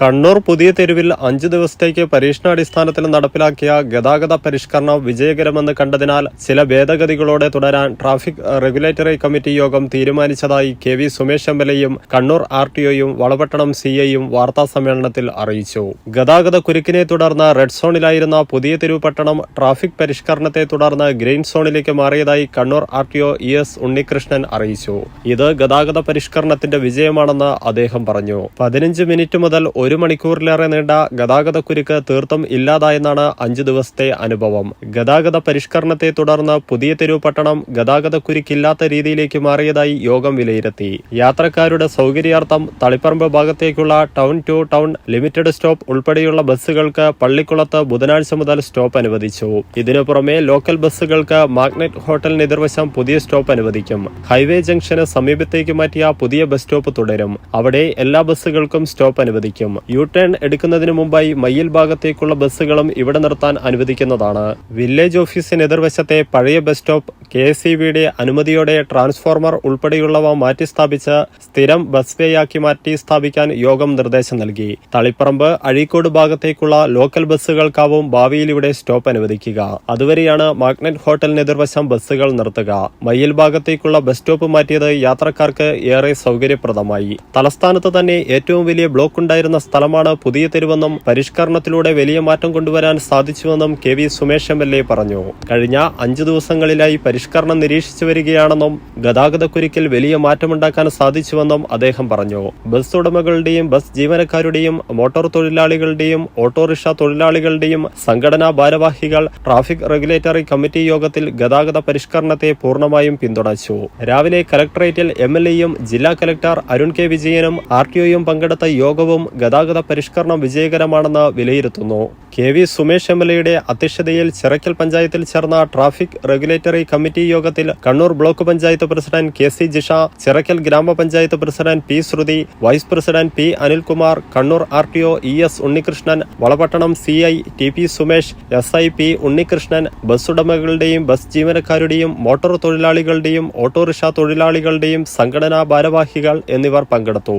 കണ്ണൂർ പുതിയ തെരുവിൽ അഞ്ചു ദിവസത്തേക്ക് പരീക്ഷണാടിസ്ഥാനത്തിൽ നടപ്പിലാക്കിയ ഗതാഗത പരിഷ്കരണം വിജയകരമെന്ന് കണ്ടതിനാൽ ചില ഭേദഗതികളോടെ തുടരാൻ ട്രാഫിക് റെഗുലേറ്ററി കമ്മിറ്റി യോഗം തീരുമാനിച്ചതായി K V Sumesh M L എയും കണ്ണൂർ ആർ ടി ഒയും വളപട്ടണം സി ഐയും വാർത്താസമ്മേളനത്തിൽ അറിയിച്ചു. ഗതാഗത കുരുക്കിനെ തുടർന്ന് റെഡ് സോണിലായിരുന്ന പുതിയ തെരുവ് പട്ടണം ട്രാഫിക് പരിഷ്കരണത്തെ തുടർന്ന് ഗ്രീൻ സോണിലേക്ക് മാറിയതായി Kannur R T O E S Unnikrishnan അറിയിച്ചു. ഇത് ഗതാഗത പരിഷ്കരണത്തിന്റെ വിജയമാണെന്ന് അദ്ദേഹം പറഞ്ഞു. പതിനഞ്ച് മിനിറ്റ് മുതൽ ഒരു മണിക്കൂറിലേറെ നീണ്ട ഗതാഗത കുരുക്ക് തീർത്തും ഇല്ലാതായെന്നാണ് അഞ്ചു ദിവസത്തെ അനുഭവം. ഗതാഗത പരിഷ്കരണത്തെ തുടർന്ന് പുതിയ തെരുവ് പട്ടണം ഗതാഗത കുരുക്കില്ലാത്ത രീതിയിലേക്ക് മാറിയതായി യോഗം വിലയിരുത്തി. യാത്രക്കാരുടെ സൗകര്യാർത്ഥം തളിപ്പറമ്പ് ഭാഗത്തേക്കുള്ള town to town limited stop ഉൾപ്പെടെയുള്ള ബസ്സുകൾക്ക് പള്ളിക്കുളത്ത് ബുധനാഴ്ച മുതൽ സ്റ്റോപ്പ് അനുവദിച്ചു. ഇതിനു പുറമെ ലോക്കൽ ബസ്സുകൾക്ക് മാഗ്നറ്റ് ഹോട്ടലിന് എതിർവശം പുതിയ സ്റ്റോപ്പ് അനുവദിക്കും. ഹൈവേ ജംഗ്ഷന് സമീപത്തേക്ക് മാറ്റിയ പുതിയ ബസ് സ്റ്റോപ്പ് തുടരും. അവിടെ എല്ലാ ബസ്സുകൾക്കും സ്റ്റോപ്പ് അനുവദിക്കും. യു ടേൺ എടുക്കുന്നതിന് മുമ്പായി മയ്യിൽ ഭാഗത്തേക്കുള്ള ബസ്സുകളും ഇവിടെ നിർത്താൻ അനുവദിക്കുന്നതാണ്. വില്ലേജ് ഓഫീസിന് എതിർവശത്തെ പഴയ ബസ് സ്റ്റോപ്പ് കെ എസ് അനുമതിയോടെ ട്രാൻസ്ഫോർമർ ഉൾപ്പെടെയുള്ളവ മാറ്റിസ്ഥാപിച്ച് സ്ഥിരം ബസ് വേയാക്കി മാറ്റി സ്ഥാപിക്കാൻ യോഗം നിർദ്ദേശം നൽകി. തളിപ്പറമ്പ് അഴീക്കോട് ഭാഗത്തേക്കുള്ള ലോക്കൽ ബസ്സുകൾക്കാവും ഭാവിയിൽ ഇവിടെ സ്റ്റോപ്പ് അനുവദിക്കുക. അതുവരെയാണ് മാഗ്നറ്റ് ഹോട്ടലിന് എതിർവശം ബസ്സുകൾ നിർത്തുക. മയ്യിൽ ഭാഗത്തേക്കുള്ള ബസ് സ്റ്റോപ്പ് മാറ്റിയത് യാത്രക്കാർക്ക് ഏറെ സൗകര്യപ്രദമായി. തലസ്ഥാനത്ത് തന്നെ ഏറ്റവും വലിയ ബ്ലോക്ക് ഉണ്ടായിരുന്ന സ്ഥലമാണ്. പുതിയ തെരുവെന്നും പരിഷ്കരണത്തിലൂടെ വലിയ മാറ്റം കൊണ്ടുവരാൻ സാധിച്ചുവെന്നും K V Sumesh M L A പറഞ്ഞു. കഴിഞ്ഞ അഞ്ചു ദിവസങ്ങളിലായി പരിഷ്കരണം നിരീക്ഷിച്ചു വരികയാണെന്നും ഗതാഗതക്കുരുക്കിൽ വലിയ മാറ്റമുണ്ടാക്കാൻ സാധിച്ചുവെന്നും അദ്ദേഹം പറഞ്ഞു. ബസ് ഉടമകളുടെയും ബസ് ജീവനക്കാരുടെയും മോട്ടോർ തൊഴിലാളികളുടെയും ഓട്ടോറിക്ഷ തൊഴിലാളികളുടെയും സംഘടനാ ഭാരവാഹികൾ ട്രാഫിക് റെഗുലേറ്ററി കമ്മിറ്റി യോഗത്തിൽ ഗതാഗത പരിഷ്കരണത്തെ പൂർണമായും പിന്തുണച്ചു. രാവിലെ കലക്ടറേറ്റിൽ എം എൽ എയും ജില്ലാ കലക്ടർ അരുൺ കെ വിജയനും ആർ ടി ഒയും പങ്കെടുത്ത യോഗവും ഗതാഗത പരിഷ്കരണം വിജയകരമാണെന്ന് വിലയിരുത്തുന്നു. K V Sumesh M L എയുടെ അധ്യക്ഷതയിൽ ചിറക്കൽ പഞ്ചായത്തിൽ ചേർന്ന ട്രാഫിക് റെഗുലേറ്ററി കമ്മിറ്റി യോഗത്തിൽ Kannur block panchayat president K C Jisha Chirakkal ഗ്രാമപഞ്ചായത്ത് president P Shruthi vice president P Anilkumar Kannur R T O E S Unnikrishnan Valapattanam C I T P Sumesh S I P Unnikrishnan bus ഉടമകളുടെയും bus ജീവനക്കാരുടെയും motor തൊഴിലാളികളുടെയും autorickshaw തൊഴിലാളികളുടെയും സംഘടനാ ഭാരവാഹികൾ എന്നിവർ പങ്കെടുത്തു.